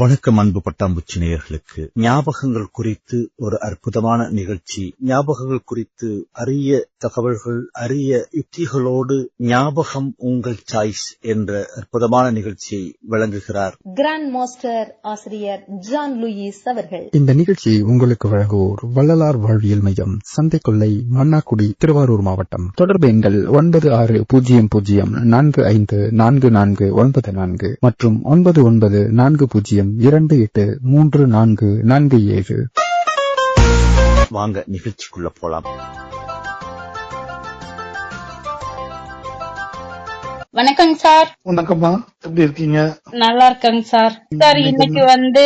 வணக்கம் அன்பு பட்டாம்பூச்சி நேயர்களுக்கு. ஞாபகங்கள் குறித்து ஒரு அற்புதமான நிகழ்ச்சி. ஞாபகங்கள் குறித்து அரிய தகவல்கள் அரிய யுக்திகளோடு ஞாபகம் உங்கள் சாய்ஸ் என்ற அற்புதமான நிகழ்ச்சியை வழங்குகிறார். கிராண்ட் மாஸ்டர் ஆசிரியர் ஜான் லூயிஸ் அவர்கள். இந்த நிகழ்ச்சியை உங்களுக்கு வழங்குவோர் வள்ளலார் வாழ்வியல் மையம் சந்தைக்கொல்லை மன்னாக்குடி திருவாரூர் மாவட்டம். தொடர்பு எண்கள் ஒன்பது ஆறு பூஜ்ஜியம் பூஜ்ஜியம் நான்கு ஐந்து நான்கு நான்கு ஒன்பது நான்கு மற்றும் ஒன்பது ஒன்பது நான்கு பூஜ்ஜியம் இரண்டு எட்டு மூன்று நான்கு நான்கு ஏழு. வாங்க நிகழ்ச்சிக்குள்ள போலாம். வணக்கங்க சார். வணக்கம்மா. எப்படி இருக்கீங்க? நல்லா இருக்கேங்க சார். சார் இன்னைக்கு வந்து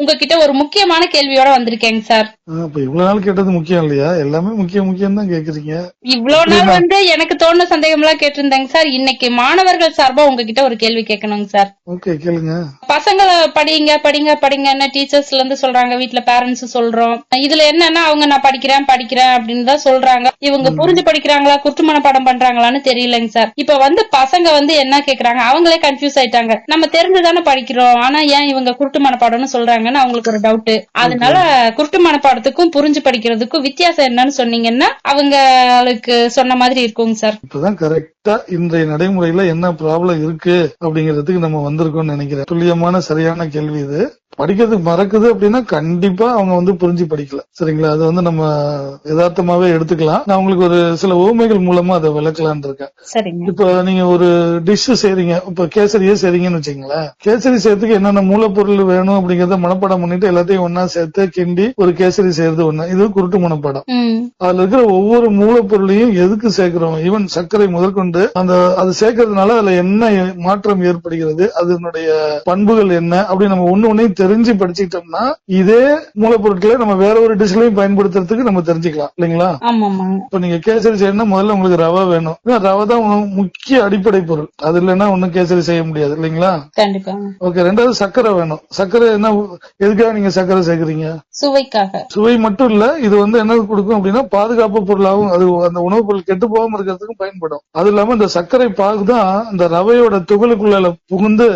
உங்ககிட்ட ஒரு முக்கியமான கேள்வியோட வந்திருக்கேங்க சார். இப்ப இவ்வளவு நாள் கேட்டது முக்கியம் இல்லையா? எல்லாமே முக்கியம் முக்கியம் தான் கேக்குறீங்க. இவ்வளவு நாள் வந்து எனக்கு தோணுன சந்தேகம் எல்லாம் கேட்டிருந்தேங்க சார். இன்னைக்கு மாணவர்கள் சார்பா உங்ககிட்ட ஒரு கேள்வி கேட்கணுங்க சார். ஓகே கேளுங்க. பசங்க படிங்க படிங்க படிங்கன்னு டீச்சர்ஸ்ல இருந்து சொல்றாங்க. வீட்ல பேரண்ட்ஸ் சொல்றோம். இதுல என்னன்னா அவங்க நான் படிக்கிறேன் படிக்கிறேன் அப்படின்னு தான் சொல்றாங்க. இவங்க புரிஞ்சு படிக்கிறாங்களா குற்றுமன பாடம் பண்றாங்களான்னு தெரியலங்க சார். இப்ப வந்து பசங்க வந்து என்ன கேக்குறாங்க? அவங்களே கன்ஃபியூஸ் ஆயிட்டாங்க. நம்ம தெரிஞ்சுதானே படிக்கிறோம். ஆனா ஏன் இவங்க குருட்டு மனப்பாடம்னு சொல்றாங்கன்னு அவங்களுக்கு ஒரு டவுட் அதனால குருட்டு மனப்பாடத்துக்கும் புரிஞ்சு படிக்கிறதுக்கும் வித்தியாசம் என்னன்னு சொன்னீங்கன்னா அவங்களுக்கு சொன்ன மாதிரி இருக்குங்க சார். இப்பதான் கரெக்டா இன்றைய நடைமுறையில என்ன ப்ராப்ளம் இருக்கு அப்படிங்கறதுக்கு நம்ம வந்திருக்கோம்னு நினைக்கிறேன். துல்லியமான சரியான கேள்வி இது. படிக்கிறது மறக்குது அப்படின்னா கண்டிப்பா அவங்க வந்து புரிஞ்சு படிக்கல. சரிங்களா? அது வந்து நம்ம யதார்த்தமாவே எடுத்துக்கலாம். நான் உங்களுக்கு ஒரு சில ஓமைகள் மூலமா அதை விளக்கலான் இருக்கேன். இப்ப நீங்க ஒரு டிஷ் செய்றீங்க. இப்ப கேசரியே செய்றீங்கன்னு வச்சுங்களேன் கேசரி செய்யறதுக்கு என்னென்ன மூலப்பொருள் வேணும் அப்படிங்கறத மனப்பாடம் பண்ணிட்டு எல்லாத்தையும் ஒன்னா சேர்த்து கிண்டி ஒரு கேசரி செய்யறது ஒண்ணு. இது குருட்டு மனப்பாடம். அதுல இருக்கிற ஒவ்வொரு மூலப்பொருளையும் எதுக்கு சேர்க்கிறோம்? ஈவன் சர்க்கரை முதற்கொண்டு அந்த அது சேர்க்கறதுனால அதுல என்ன மாற்றம் ஏற்படுகிறது? அதனுடைய பண்புகள் என்ன? அப்படி நம்ம ஒண்ணு ஒன்னையும் தெரிஞ்சு படிச்சுக்கிட்டோம்னா இதே மூலப்பொருட்களை நம்ம வேற ஒரு டிஷ்லயும் பயன்படுத்துறதுக்கு நம்ம தெரிஞ்சுக்கலாம். இல்லைங்களா? இப்ப நீங்க கேசரி செய்யணும்னா முதல்ல உங்களுக்கு ரவை வேணும். ரவை தான் முக்கிய அடிப்படை பொருள். அது இல்லைன்னா ஒண்ணும் கேசரி செய்ய முடியாது. இல்லைங்களா? ஓகே ரெண்டாவது சர்க்கரை வேணும். சர்க்கரை என்ன எதுக்காக நீங்க சர்க்கரை சேர்க்கறீங்க? சுவைக்காக. சுவை மட்டும் இல்ல இது வந்து என்ன கொடுக்கும் அப்படின்னா பாதுகாப்பு பொருளாகவும் அது அந்த உணவுப் பொருள் கெட்டு போகாம இருக்கிறதுக்கும் பயன்படும். அது இல்லாம இந்த சர்க்கரை பாகு தான் இந்த ரவையோட துகளுக்குள்ள புகுந்து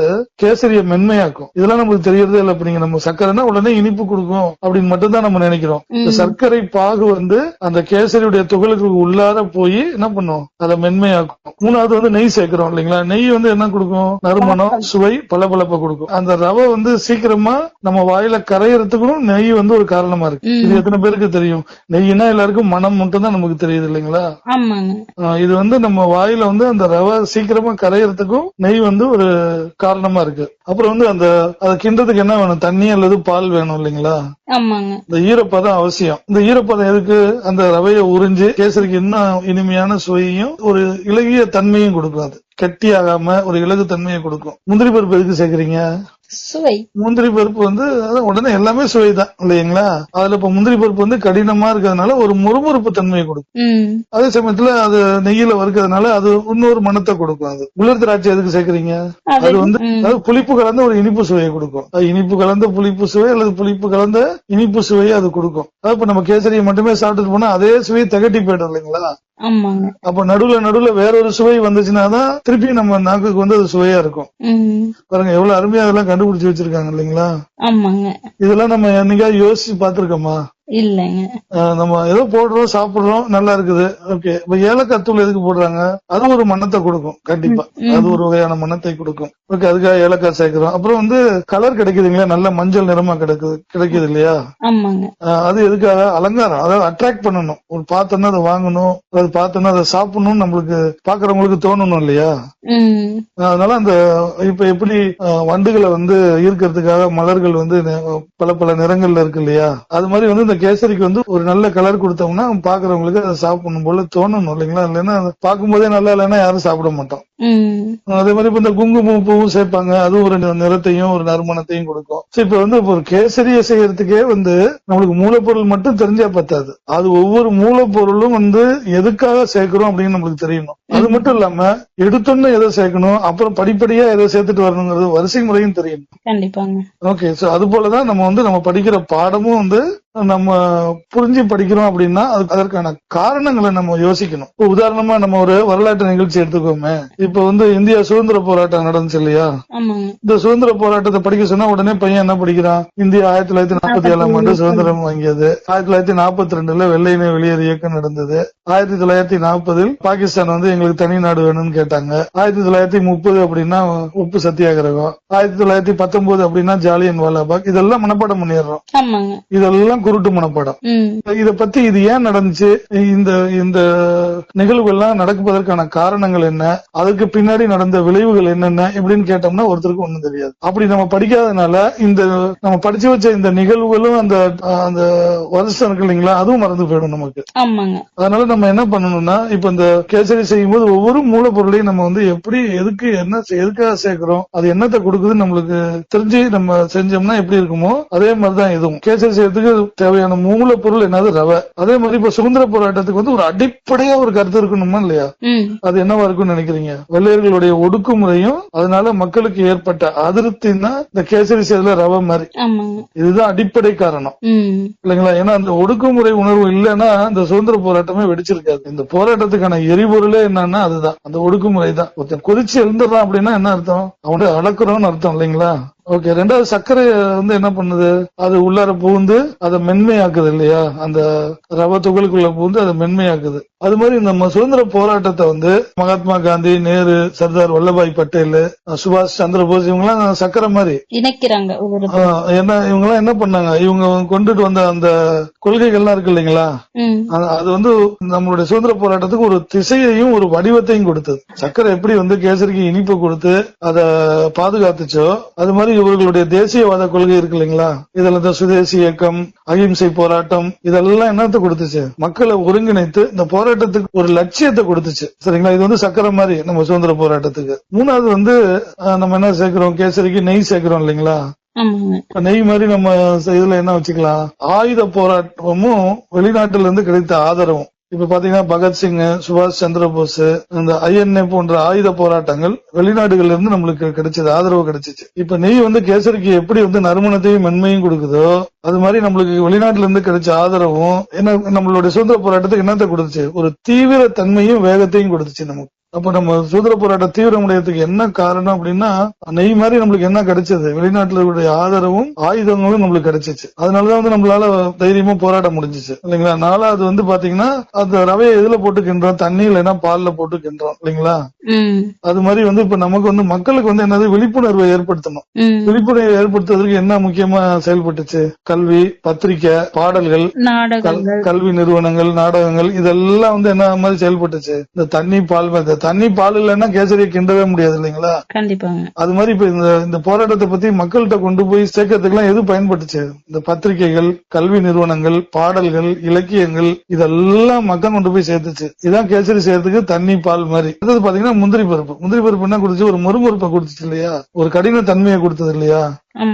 கேசரியை மென்மையாக்கும். இதெல்லாம் நமக்கு தெரியறதே இல்லை. இப்ப நீங்க நம்ம சர்க்கரைனா உடனே இனிப்பு கொடுக்கும் அப்படின்னு மட்டும் தான் நம்ம நினைக்கிறோம். இந்த. சர்க்கரை பாகு வந்து அந்த கேசரியுடைய துகளுக்கு உள்ளார போய் என்ன பண்ணும்? அதை மென்மையாக்கும். மூணாவது வந்து நெய் சேர்க்கிறோம் இல்லைங்களா? நெய் வந்து என்ன கொடுக்கும்? நறுமணம் சுவை பளபளப்பை கொடுக்கும். அந்த ரவை வந்து சீக்கிரமா நம்ம வாயில கரையறதுக்கும் நெய் வந்து ஒரு காரணமா இருக்கு. இது எத்தனை பேருக்கு தெரியும்? நெய்னா எல்லாருக்கும் மனம் மட்டும் தான் நமக்கு தெரியுது இல்லைங்களா? இது வந்து நம்ம வாயில வந்து அந்த ரவை சீக்கிரமா கரையறதுக்கும் நெய் வந்து ஒரு காரணமா இருக்கு. அப்புறம் வந்து அந்த அதை கிண்டதுக்கு என்ன வேணும் தண்ணி அல்லது பால் வேணும் இல்லைங்களா? ஆமாங்க. இந்த ஈரப்பதம் அவசியம். இந்த ஈரப்பதம் எதுக்கு? அந்த ரவையை உறிஞ்சு கேசரிக்கு இன்னும் இனிமையான சுவையும் ஒரு இலகிய தன்மையும் கொடுக்கும் அது கெட்டியாகாம ஒரு இலகு தன்மையை கொடுக்கும். முந்திரி பருப்பு எதுக்கு சேர்க்கறீங்க? சுவை. முந்திரி பருப்பு வந்து உடனே எல்லாமே சுவைதான் இல்லைங்களா? அதுல இப்ப முந்திரி பருப்பு வந்து கடினமா இருக்கிறதுனால ஒரு முறுமுறுப்பு தன்மையை கொடுக்கும். அதே சமயத்துல அது நெய்யில வறுக்கிறதுனால அது இன்னொரு மணத்தை கொடுக்கும் அது. உலர் திராட்சை எதுக்கு சேர்க்கறீங்க? அது வந்து புளிப்பு கலந்த ஒரு இனிப்பு சுவையை கொடுக்கும். அது இனிப்பு கலந்த புளிப்பு சுவை அல்லது புளிப்பு கலந்த இனிப்பு சுவையை அது கொடுக்கும். அதாவது இப்ப நம்ம கேசரியை மட்டுமே சாப்பிட்டுட்டு போனா அதே சுவை திகட்டி போயிடும் இல்லைங்களா? அப்ப நடுவுல நடுவுல வேற ஒரு சுவை வந்துச்சுன்னா தான் திருப்பி நம்ம நாக்குக்கு வந்து அது சுவையா இருக்கும். பாருங்க எவ்வளவு அருமையா அதெல்லாம் கண்டுபிடிச்சு வச்சிருக்காங்க இல்லைங்களா? ஆமாங்க. இதெல்லாம் நம்ம என்னைக்காவது யோசிச்சு பாத்திருக்கோமா நம்ம ஏதோ போடுறோம் சாப்பிடுறோம் நல்லா இருக்குது. ஓகே. இப்ப ஏலக்காய் தூள் எதுக்கு போடுறாங்க? அது ஒரு மணத்தை கொடுக்கும் கண்டிப்பா. அது ஒரு வகையான மணத்தை கொடுக்கும். ஓகே அதுக்காக ஏலக்காய் சேர்க்கிறோம். அப்புறம் வந்து கலர் கிடைக்குதுங்களா நல்ல மஞ்சள் நிறமா கிடைக்குது கிடைக்குது இல்லையா? அது எதுக்காக? அலங்காரம். அதாவது அட்ராக்ட் பண்ணணும். ஒரு பார்த்தோன்னா அதை வாங்கணும் அது பார்த்தோன்னா அதை சாப்பிடணும்னு நம்மளுக்கு பாக்குறவங்களுக்கு தோணணும் இல்லையா? அதனால அந்த இப்ப எப்படி வண்டுகளை வந்து ஈர்க்கிறதுக்காக மலர்கள் வந்து பல பல நிறங்கள்ல இருக்கு இல்லையா? அது மாதிரி வந்து கேசரிக்கு வந்து ஒரு நல்ல கலர் கொடுத்தோம்னா பாக்குறவங்களுக்கு அதை சாப்பிடணும் போல தோணணும் இல்லைங்களா? இல்லைன்னா பார்க்கும்போதே நல்லா இல்லைன்னா யாரும் சாப்பிட மாட்டோம். அதே மாதிரி இப்ப இந்த குங்குமம் பூவும் சேர்ப்பாங்க அது ஒரு நிறத்தையும் ஒரு நறுமணத்தையும் கொடுக்கும். இப்ப வந்து ஒரு கேசரியை செய்யறதுக்கே வந்து நம்மளுக்கு மூலப்பொருள் மட்டும் தெரிஞ்சா பத்தாது. அது ஒவ்வொரு மூலப்பொருளும் வந்து எதுக்காக சேர்க்கிறோம் அப்படின்னு நம்மளுக்கு தெரியணும். அது மட்டும் இல்லாம எடுத்தோன்னு எதை சேர்க்கணும் அப்புறம் படிப்படியா எதை சேர்த்துட்டு வரணுங்கிறது வரிசை முறையும் தெரியணும் கண்டிப்பாங்க. ஓகே சோ அது போலதான் நம்ம வந்து நம்ம படிக்கிற பாடமும் வந்து நம்ம புரிஞ்சு படிக்கிறோம் அப்படின்னா அதற்கான காரணங்களை நம்ம யோசிக்கணும். இப்ப உதாரணமா நம்ம ஒரு வரலாற்று நிகழ்ச்சி எடுத்துக்கோமே. இப்ப வந்து இந்தியா சுதந்திர போராட்டம் நடந்துச்சு இல்லையா? இந்த சுதந்திர போராட்டத்தை படிக்க சொன்னா உடனே பையன் என்ன படிக்கிறான்? இந்தியா ஆயிரத்தி தொள்ளாயிரத்தி நாற்பத்தி ஏழாம் ஆண்டு சுதந்திரம் வாங்கியது. ஆயிரத்தி தொள்ளாயிரத்தி நாற்பத்தி ரெண்டுல வெள்ளையினை வெளியேறு இயக்கம் நடந்தது. ஆயிரத்தி தொள்ளாயிரத்தி நாற்பதில் பாகிஸ்தான் வந்து எங்களுக்கு தனி நாடு வேணும்னு கேட்டாங்க. ஆயிரத்தி தொள்ளாயிரத்தி முப்பது அப்படின்னா உப்பு சத்தியாகிரகம். ஆயிரத்தி தொள்ளாயிரத்தி பத்தொன்பது அப்படின்னா ஜாலியன் வாலாபாக். இதெல்லாம் மனப்பாடம் பண்ணிடுறோம். இதெல்லாம் குருட்டு மனப்பாடம். இத பத்தி இது ஏன் நடந்துச்சு? இந்த இந்த நிகழ்வுகள்லாம் நடப்பதற்கான காரணங்கள் என்ன? அதுக்கு பின்னாடி நடந்த விளைவுகள் என்னென்ன? இப்படின்னு கேட்டோம்னா ஒருத்தருக்கு ஒண்ணும் தெரியாது. அப்படி நம்ம படிக்காதனால இந்த நம்ம படிச்சு வச்ச இந்த நிகழ்வுகளும் அந்த அந்த வருஷம் இருக்கு இல்லைங்களா? அதுவும் மறந்து போயிடும் நமக்கு. அதனால நம்ம என்ன பண்ணணும்னா இப்ப இந்த கேசரி செய்யும்போது ஒவ்வொரு மூலப்பொருளையும் நம்ம வந்து எப்படி எதுக்கு என்ன எதுக்காக சேர்க்கிறோம்? அது என்னத்தை கொடுக்குதுன்னு நம்மளுக்கு தெரிஞ்சு நம்ம செஞ்சோம்னா எப்படி இருக்குமோ அதே மாதிரிதான் இதுவும். கேசரி செய்யறதுக்கு தேவையான மூலப்பொருள் என்னது? ரவை. அதே மாதிரி இப்ப சுதந்திர போராட்டத்துக்கு வந்து ஒரு அடிப்படையா ஒரு கருத்து இருக்கணுமா இல்லையா? அது என்னவா இருக்கும்னு நினைக்கிறீங்க? வெள்ளையர்களுடைய ஒடுக்குமுறையும் அதனால மக்களுக்கு ஏற்பட்ட அதிருப்தியும் தான் இந்த கேசரி செய்யறதுல ரவை மாதிரி. இதுதான் அடிப்படை காரணம். இல்லைங்களா? ஏன்னா அந்த ஒடுக்குமுறை உணர்வு இல்லைன்னா இந்த சுதந்திர போராட்டமே வெடிச்சிருக்காது. இந்த போராட்டத்துக்கான எரிபொருளே என்னன்னா அதுதான். அந்த ஒடுக்குமுறை தான். ஒருத்தன் கொதிச்சு எழுந்துடுறான் அப்படின்னா என்ன அர்த்தம்? அவனை அளக்குறோம்னு அர்த்தம் இல்லைங்களா? ஓகே ரெண்டாவது சர்க்கரை வந்து என்ன பண்ணுது? அது உள்ளார புகுந்து அதை மென்மையாக்குது இல்லையா? அந்த ரவ துகளுக்குள்ள புகுந்து அதை மென்மையாக்குது. அது மாதிரி நம்ம சுதந்திர போராட்டத்தை வந்து மகாத்மா காந்தி நேரு சர்தார் வல்லபாய் பட்டேல் சுபாஷ் சந்திர போஸ் இவங்கெல்லாம் சர்க்கரை மாதிரி. இணைக்கிறாங்க என்ன இவங்க எல்லாம் என்ன பண்ணாங்க? இவங்க கொண்டுட்டு வந்த அந்த கொள்கைகள்லாம் இருக்கு இல்லைங்களா? அது வந்து நம்மளுடைய சுதந்திர போராட்டத்துக்கு ஒரு திசையையும் ஒரு வடிவத்தையும் கொடுத்தது. சர்க்கரை எப்படி வந்து கேசரிக்கு இனிப்பு கொடுத்து அதை பாதுகாத்துச்சோ அது மாதிரி இவர்களுடைய தேசியவாத கொள்கை இருக்கு இல்லைங்களா? இதுல இந்த சுதேசி இயக்கம் அகிம்சை போராட்டம் இதெல்லாம் என்னத்தை கொடுத்துச்சு? மக்களை ஒருங்கிணைத்து இந்த போராட்டத்துக்கு ஒரு லட்சியத்தை கொடுத்துச்சு. சரிங்களா? இது வந்து சர்க்கரை மாதிரி நம்ம சுதந்திர போராட்டத்துக்கு. மூணாவது வந்து நம்ம என்ன சேர்க்கிறோம்? கேசரிக்கு நெய் சேர்க்கிறோம் இல்லைங்களா? நெய் மாதிரி நம்ம இதுல என்ன வச்சுக்கலாம்? ஆயுத போராட்டமும் வெளிநாட்டுல இருந்து கிடைத்த ஆதரவும். இப்ப பாத்தீங்கன்னா பகத்சிங் சுபாஷ் சந்திர போஸ் இந்த ஐஎன்ஏ போன்ற ஆயுத போராட்டங்கள் வெளிநாடுகள்ல இருந்து நம்மளுக்கு கிடைச்சது ஆதரவு கிடைச்சிச்சு. இப்ப நெய் வந்து கேசரிக்கு எப்படி வந்து நறுமணத்தையும் மென்மையும் கொடுக்குதோ அது மாதிரி நம்மளுக்கு வெளிநாட்டுல இருந்து கிடைச்ச ஆதரவும் என்ன நம்மளுடைய சுதந்திர போராட்டத்துக்கு என்னத்தை கொடுத்துச்சு? ஒரு தீவிர தன்மையும் வேகத்தையும் கொடுத்துச்சு நமக்கு. அப்ப நம்ம சுதந்திர போராட்ட தீவிரமடையத்துக்கு என்ன காரணம் அப்படின்னா நெய் மாதிரி நம்மளுக்கு என்ன கிடைச்சது? வெளிநாட்டுல இருக்கிற ஆதரவும் ஆயுதங்களும் நம்மளுக்கு கிடைச்சிச்சு. அதனாலதான் வந்து நம்மளால தைரியமா போராட முடிஞ்சிச்சு. இல்லைங்களா? நாலாவது வந்து பாத்தீங்கன்னா அந்த ரவையை எதுல போட்டு கிண்டுறோம் தண்ணி இல்லைன்னா பால்ல போட்டு கிண்டுறோம் இல்லைங்களா அது மாதிரி வந்து இப்ப நமக்கு வந்து மக்களுக்கு வந்து என்னது? விழிப்புணர்வை ஏற்படுத்தணும். விழிப்புணர்வை ஏற்படுத்துவதற்கு என்ன முக்கியமா செயல்பட்டுச்சு? கல்வி பத்திரிக்கை பாடல்கள் கல்வி நிறுவனங்கள் நாடகங்கள் இதெல்லாம் வந்து என்ன மாதிரி செயல்பட்டுச்சு? இந்த தண்ணி பால் தண்ணி பால் இல்லைன்னா கேசரியை கிண்டவே முடியாது இல்லைங்களா? கண்டிப்பாங்க. அது மாதிரி இப்ப இந்த இந்த போராட்டத்தை பத்தி மக்கள்கிட்ட கொண்டு போய் சேர்க்கறதுக்கெல்லாம் எது பயன்பட்டுச்சு? இந்த பத்திரிகைகள் கல்வி நிறுவனங்கள் பாடல்கள் இலக்கியங்கள் இதெல்லாம் மக்கள் கொண்டு போய் சேர்த்துச்சு. இதான் கேசரி செய்யறதுக்கு தண்ணி பால் மாதிரி. அடுத்தது பாத்தீங்கன்னா முந்திரி பருப்பு. முந்திரி பருப்பு என்ன கொடுத்துச்சு? ஒரு மொறுமொறுப்பை கொடுத்துச்சு இல்லையா? ஒரு கடின தன்மையை கொடுத்தது இல்லையா?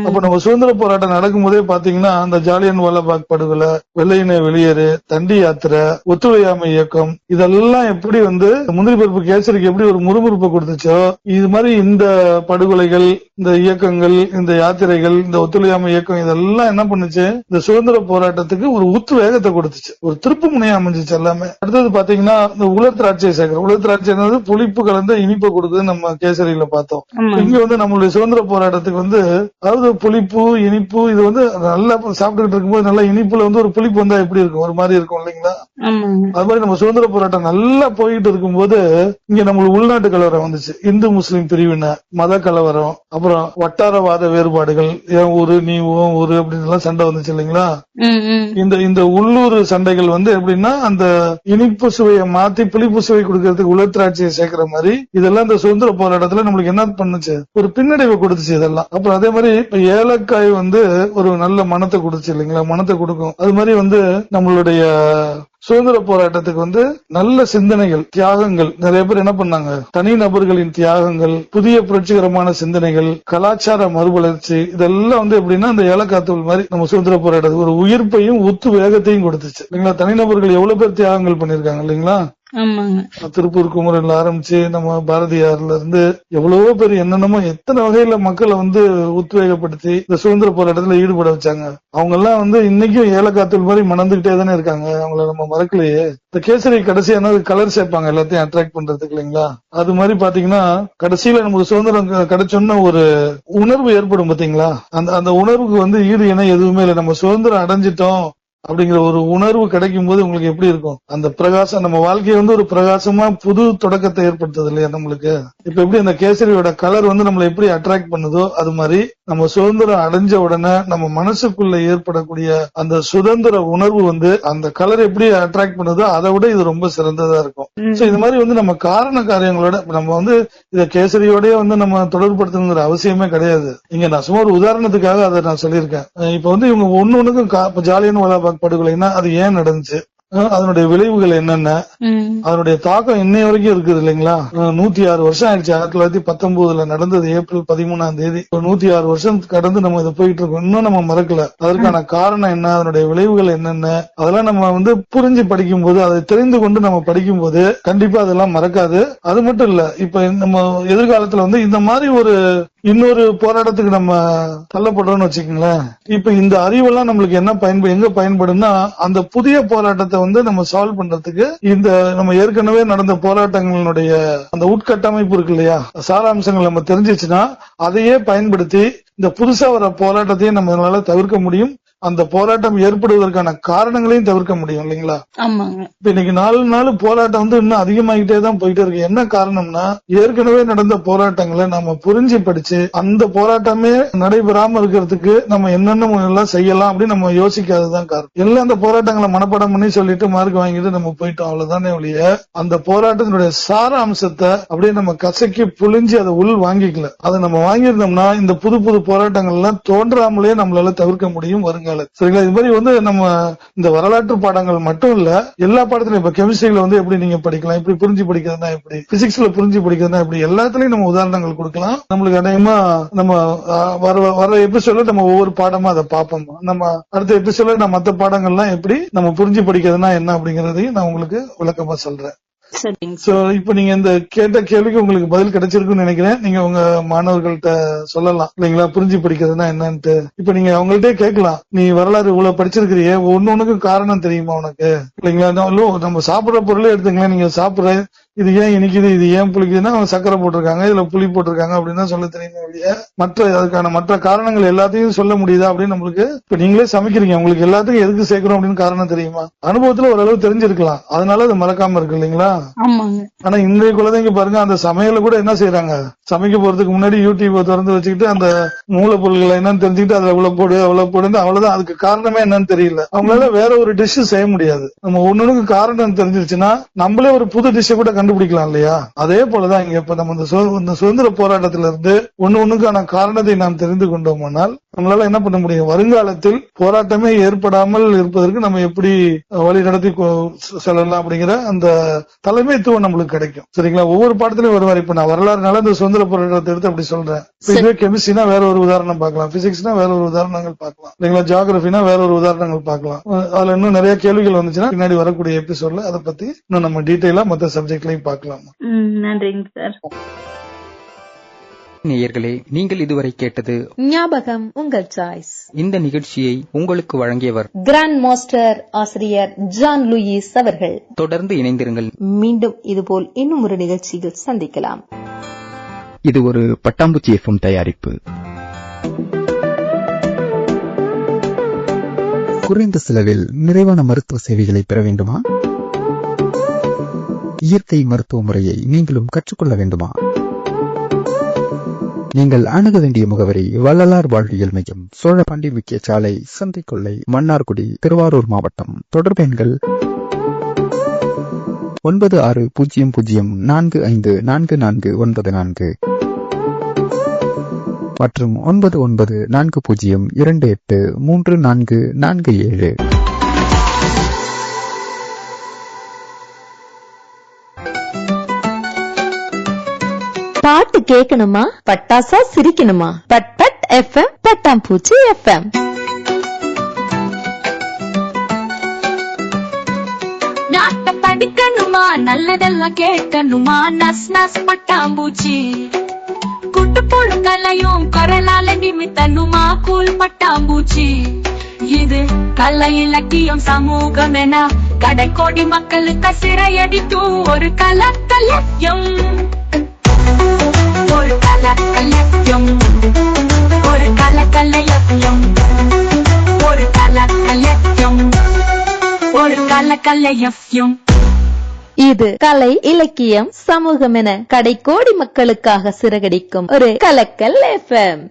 அப்ப நம்ம சுதந்திர போராட்டம் நடக்கும் போதே பாத்தீங்கன்னா அந்த ஜாலியன் வாலாபாக் படுகொலை வெள்ளையினை வெளியேறு தண்டி யாத்திரை ஒத்துழையாமை இயக்கம் இதெல்லாம் எப்படி வந்து முந்திரி பருப்பு கேசரிக்கு எப்படி ஒரு முறுமுறுப்பை கொடுத்துச்சோ இது மாதிரி இந்த படுகொலைகள் இந்த இயக்கங்கள் இந்த யாத்திரைகள் இந்த ஒத்துழையாமை இயக்கம் இதெல்லாம் என்ன பண்ணுச்சு? இந்த சுதந்திர போராட்டத்துக்கு ஒரு உத்து வேகத்தை கொடுத்துச்சு. ஒரு திருப்பு முனையா அமைஞ்சிச்சு எல்லாமே. அடுத்தது பாத்தீங்கன்னா இந்த உலர் திராட்சை சேர்க்கிறோம் உலர் திராட்சை என்னது? புளிப்பு கலந்த இனிப்பை கொடுக்குதுன்னு நம்ம கேசரியில பார்த்தோம். இங்க வந்து நம்மளுடைய சுதந்திர போராட்டத்துக்கு வந்து அதாவது புளிப்பு இனிப்பு இது வந்து நல்லா சாப்பிட்டுக்கிட்டு இருக்கும்போது நல்லா இனிப்புல வந்து ஒரு புளிப்பு வந்தா எப்படி இருக்கும்? ஒரு மாதிரி இருக்கும் இல்லைங்களா? அது மாதிரி நம்ம சுதந்திர போராட்டம் நல்லா போயிட்டு இருக்கும்போது இங்க நம்மளுக்கு உள்நாட்டு கலவரம் வந்துச்சு. இந்து முஸ்லிம் பிரிவினை மத கலவரம் அப்புறம் வட்டாரவாத வேறுபாடுகள். என் ஊரு நீ உன் ஊரு அப்படின்னு எல்லாம் சண்டை வந்துச்சு இல்லைங்களா? இந்த இந்த உள்ளூர் சண்டைகள் வந்து எப்படின்னா அந்த இனிப்பு சுவையை மாத்தி புளிப்பு சுவை கொடுக்கறதுக்கு உலர் திராட்சையை சேர்க்கிற மாதிரி இதெல்லாம் இந்த சுதந்திர போராட்டத்துல நம்மளுக்கு என்ன பண்ணுச்சு? ஒரு பின்னடைவை கொடுத்துச்சு இதெல்லாம். அப்புறம் அதே மாதிரி இப்ப ஏலக்காய் வந்து ஒரு நல்ல மனத்தை கொடுத்துச்சு இல்லைங்களா? மனத்தை கொடுக்கும். அது மாதிரி வந்து நம்மளுடைய சுதந்திர போராட்டத்துக்கு வந்து நல்ல சிந்தனைகள் தியாகங்கள். நிறைய பேர் என்ன பண்ணாங்க? தனி நபர்களின் தியாகங்கள் புதிய புரட்சிகரமான சிந்தனைகள் கலாச்சார மறுமலர்ச்சி இதெல்லாம் வந்து எப்படின்னா அந்த ஏலக்காத்தூள் மாதிரி நம்ம சுதந்திர போராட்டத்துக்கு ஒரு உயிர்ப்பையும் ஒத்து வேகத்தையும் கொடுத்துச்சு. இல்லைங்களா? தனிநபர்கள் எவ்வளவு பேர் தியாகங்கள் பண்ணிருக்காங்க இல்லைங்களா? திருப்பூர் குமரன்ல ஆரம்பிச்சு நம்ம பாரதியார்ல இருந்து எவ்வளவோ பேர் என்னென்னமோ எத்தனை வகையில மக்களை வந்து உத்வேகப்படுத்தி இந்த சுதந்திர போராட்டத்துல ஈடுபட வச்சாங்க. அவங்க எல்லாம் வந்து இன்னைக்கும் ஏலக்காத்தூள் மாதிரி மணந்துகிட்டே தானே இருக்காங்க. அவங்கள நம்ம மறக்கலையே. இந்த கேசரி கடைசியான கலர் சேர்ப்பாங்க எல்லாத்தையும் அட்ராக்ட் பண்றதுக்கு இல்லைங்களா? அது மாதிரி பாத்தீங்கன்னா கடைசியில நமக்கு சுதந்திரம் க- ஒரு உணர்வு ஏற்படும் பாத்தீங்களா? அந்த அந்த உணர்வுக்கு வந்து ஈடு என எதுவுமே இல்லை. நம்ம சுதந்திரம் அடைஞ்சிட்டோம். அப்படிங்கிற ஒரு உணர்வு கிடைக்கும் போது உங்களுக்கு எப்படி இருக்கும்? அந்த பிரகாசம் நம்ம வாழ்க்கையை வந்து ஒரு பிரகாசமா புது தொடக்கத்தை ஏற்படுத்துது இல்லையா நம்மளுக்கு? இப்ப எப்படி அந்த கேசரியோட கலர் வந்து நம்மளை எப்படி அட்ராக்ட் பண்ணுதோ அது மாதிரி நம்ம சுதந்திரம் அடைஞ்ச உடனே நம்ம மனசுக்குள்ள ஏற்படக்கூடிய அந்த சுதந்திர உணர்வு வந்து அந்த கலர் எப்படி அட்ராக்ட் பண்ணுதோ அதை விட இது ரொம்ப சிறந்ததா இருக்கும். சோ இது மாதிரி வந்து நம்ம காரண காரியங்களோட நம்ம வந்து இத கேசரியோடய வந்து நம்ம தொடர்புபடுத்தணுங்கிற அவசியமே கிடையாது. இங்க நான் சும்மா ஒரு உதாரணத்துக்காக அதை நான் சொல்லியிருக்கேன். இப்ப வந்து இவங்க ஒண்ணு ஒண்ணுக்கும் ஜாலியன் வாலாபாக் படுகொலைன்னா அது ஏன் நடந்துச்சு? அதனுடைய விளைவுகள் என்னென்ன. அதனுடைய தாக்கம் இன்னைய வரைக்கும் இருக்குது இல்லைங்களா? நூத்தி ஆறு வருஷம் ஆயிடுச்சு. ஆயிரத்தி தொள்ளாயிரத்தி பத்தொன்பதுல நடந்தது ஏப்ரல் பதிமூணாம் தேதி. நூத்தி ஆறு வருஷம் கடந்து நம்ம இதை போயிட்டு இருக்கோம். இன்னும் நம்ம மறக்கல. அதற்கான காரணம் என்ன? அதனுடைய விளைவுகள் என்னென்ன? அதெல்லாம் நம்ம வந்து புரிஞ்சு படிக்கும் போது அதை தெரிந்து கொண்டு நம்ம படிக்கும் போது கண்டிப்பா அதெல்லாம் மறக்காது. அது மட்டும் இல்ல இப்ப நம்ம எதிர்காலத்துல வந்து இந்த மாதிரி ஒரு இன்னொரு போராட்டத்துக்கு நம்ம தள்ளப்படுறோம்னு வச்சுக்கோங்களேன். இப்ப இந்த அறிவெல்லாம் நம்மளுக்கு என்ன பயன்படு எங்க பயன்படும்னா அந்த புதிய போராட்டத்தை வந்து நம்ம சால்வ் பண்றதுக்கு இந்த நம்ம ஏற்கனவே நடந்த போராட்டங்களுடைய அந்த உட்கட்டமைப்பு இருக்கு இல்லையா? சாராம்சங்கள் நம்ம தெரிஞ்சிச்சுன்னா அதையே பயன்படுத்தி இந்த புதுசா வர போராட்டத்தையும் நம்மளால தவிர்க்க முடியும். அந்த போராட்டம் ஏற்படுவதற்கான காரணங்களையும் தவிர்க்க முடியும் இல்லைங்களா? இப்ப இன்னைக்கு நாலு நாள் போராட்டம் வந்து இன்னும் அதிகமாகிட்டே தான் போயிட்டே இருக்கு. என்ன காரணம்னா ஏற்கனவே நடந்த போராட்டங்களை நம்ம புரிஞ்சு படிச்சு அந்த போராட்டமே நடைபெறாம இருக்கிறதுக்கு நம்ம என்னென்ன எல்லாம் செய்யலாம் அப்படின்னு நம்ம யோசிக்காததுதான் காரணம். எல்லாம் அந்த போராட்டங்களை மனப்பாடம் பண்ணி சொல்லிட்டு மார்க் வாங்கிட்டு நம்ம போயிட்டோம் அவ்வளவுதானே ஒழிய அந்த போராட்டத்தினுடைய சார அம்சத்தை அப்படியே நம்ம கசக்கி புழிஞ்சு அதை உள் வாங்கிக்கல. அதை நம்ம வாங்கியிருந்தோம்னா இந்த புது புது போராட்டங்கள் எல்லாம் தோன்றாமலே நம்மளால தவிர்க்க முடியும் வருங்கால சரிங்களா? இது மாதிரி வந்து நம்ம இந்த வரலாற்று பாடங்கள் மட்டும் இல்ல எல்லா பாடத்திலும் இப்ப கெமிஸ்ட்ரியில வந்து எப்படி நீங்க படிக்கலாம் இப்படி புரிஞ்சு படிக்கிறதுனா எப்படி பிசிக்ஸ்ல புரிஞ்சு படிக்கிறதுனா எப்படி எல்லாத்துலயும் நம்ம உதாரணங்கள் கொடுக்கலாம். நம்மளுக்கு அநேகமா நம்ம வர வர எபிசோட்ல நம்ம ஒவ்வொரு பாடமா அதை பார்ப்போம். நம்ம அடுத்த எபிசோட நான் மத்த பாடங்கள்லாம் எப்படி நம்ம புரிஞ்சு படிக்கிறதுனா என்ன அப்படிங்கறதையும் நான் உங்களுக்கு விளக்கமா சொல்றேன். சோ இப்ப நீங்க இந்த கேட்ட கேள்விக்கு உங்களுக்கு பதில் கிடைச்சிருக்குன்னு நினைக்கிறேன். நீங்க உங்க மாணவர்கள்ட்ட சொல்லலாம். இல்லைங்களா? புரிஞ்சு படிக்கிறதுனா என்னன்ட்டு. இப்ப நீங்க அவங்கள்ட்டே கேட்கலாம். நீ வரலாறு இவ்வளவு படிச்சிருக்கிறியே. ஒன்னு ஒண்ணுக்கு காரணம் தெரியுமா உனக்கு? இல்லைங்களா? நம்ம சாப்பிடுற பொருளே எடுத்துங்களேன் நீங்க சாப்பிடுற இது ஏன் இனிக்குது இது ஏன் புளிக்குதுன்னா அவங்க சக்கரை போட்டிருக்காங்க இதுல புளி போட்டிருக்காங்க அப்படின்னு தான் சொல்ல தெரியுமே ஒழிய மற்ற அதுக்கான மற்ற காரணங்கள் எல்லாத்தையும் சொல்ல முடியுதா அப்படின்னு நம்மளுக்கு இப்ப நீங்களே சமைக்கிறீங்க உங்களுக்கு எல்லாத்துக்கும் எதுக்கு சேர்க்கிறோம் அப்படின்னு காரணம் தெரியுமா? அனுபவத்துல ஓரளவு தெரிஞ்சிருக்கலாம் அதனால அது மறக்காம இருக்கு இல்லைங்களா? ஆனா இன்றைய குழந்தைங்க பாருங்க அந்த சமையல கூட என்ன செய்யறாங்க சமைக்க போறதுக்கு முன்னாடி யூடியூப் திறந்து வச்சுக்கிட்டு அந்த மூலப்பொருட்களை என்னன்னு தெரிஞ்சுக்கிட்டு அதுல இவ்வளவு போடு அவ்வளவு போடுன்னு அவ்வளவுதான் அதுக்கு காரணமே என்னன்னு தெரியல. அவங்களால வேற ஒரு டிஷ் செய்ய முடியாது. நம்ம ஒண்ணுக்கு காரணம் தெரிஞ்சிருச்சுன்னா நம்மளே ஒரு புது டிஷ்ஷை கூட கண்டுபிடிக்கலாம் இல்லையா? அதே போலதான் இங்க இப்ப நம்ம இந்த சுதந்திர போராட்டத்தில இருந்து ஒண்ணு ஒண்ணுக்கான காரணத்தை நாம் தெரிந்து கொண்டோமானால் நம்மளால என்ன பண்ண முடியும்? வருங்காலத்தில் போராட்டமே ஏற்படாமல் இருப்பதற்கு நம்ம எப்படி வழி நடத்தி செல்லலாம் அப்படிங்கிற அந்த தலைமைத்துவம் நம்மளுக்கு கிடைக்கும். சரிங்களா? ஒவ்வொரு பாடத்திலயும் வருவார். இப்ப நான் வரலாறுனால இந்த சுதந்திர போராட்டத்தை எடுத்து அப்படி சொல்றேன். இதுவே கெமிஸ்ட்ரினா வேற ஒரு உதாரணம் பார்க்கலாம். பிசிக்ஸ்னா வேற ஒரு உதாரணங்கள் பார்க்கலாம். இல்லைங்களா? ஜியாகிரபினா வேற ஒரு உதாரணங்கள் பார்க்கலாம். அதுல இன்னும் நிறைய கேள்விகள் வந்துச்சுன்னா பின்னாடி வரக்கூடிய எபிசோட்ல அதை பத்தி இன்னும் நம்ம டீட்டெயிலா மத்த சப்ஜெக்ட்லயும் பார்க்கலாம்? ம், நன்றிங்க சார். நேயர்களே நீங்கள் இதுவரை கேட்டது ஞாபகம் உங்கள் சாய்ஸ் இந்த நிகழ்ச்சியை உங்களுக்கு வழங்கியவர் கிராண்ட் மாஸ்டர் ஆசிரியர் ஜான் லூயிஸ் அவர்கள். தொடர்ந்து இணைந்திருங்கள். மீண்டும் இதுபோல் இன்னும் ஒரு நிகழ்ச்சியில் சந்திக்கலாம். இது ஒரு பட்டாம்பூச்சி எஃப்எம் தயாரிப்பு. குறைந்த செலவில் நிறைவான மருத்துவ சேவைகளை பெற வேண்டுமா? இயற்கை மருத்துவ முறையை நீங்களும் கற்றுக்கொள்ள வேண்டுமா? நீங்கள் அணுக வேண்டிய முகவரி வள்ளலார் வாழ்வியல் மையம் சோழபாண்டி முக்கிய சாலை சந்தைக்கொள்ளை மன்னார்குடி திருவாரூர் மாவட்டம். தொடர்பு எண்கள் ஒன்பது ஆறு பூஜ்ஜியம் பூஜ்ஜியம் நான்கு ஐந்து நான்கு நான்கு ஒன்பது நான்கு மற்றும் ஒன்பது ஒன்பது நான்கு பூஜ்ஜியம் இரண்டு எட்டு மூன்று நான்கு நான்கு ஏழு. பாட்டு கேட்கணுமா பட்டாசா சிரிக்கணுமா? பட் பட் எஃப்எம் பட்டாம்பூச்சி எஃப்எம் நாட்ட படிக்கணுமா? நல்லதெல்லாம் கேட்கணுமா? நஸ் நஸ் பட்டாம்பூச்சி குட்டு புழுங்கலையும் குரலால நிமித்தனுமா கூழ் பட்டாம்பூச்சி இது கலை இலக்கியம் சமூகம் என கடைக்கோடி மக்களுக்கு சிறையடிக்கும் ஒரு கலக்கலயம் ஒரு கலக்கலயம் ஒரு கலக்கலயம் ஒரு கலக்கலயம் ஒரு கலக்கலயம் இது கலை இலக்கியம் சமூகம் என கடைக்கோடி மக்களுக்காக சிறகடிக்கும் ஒரு கலக்கல் எஃப்எம்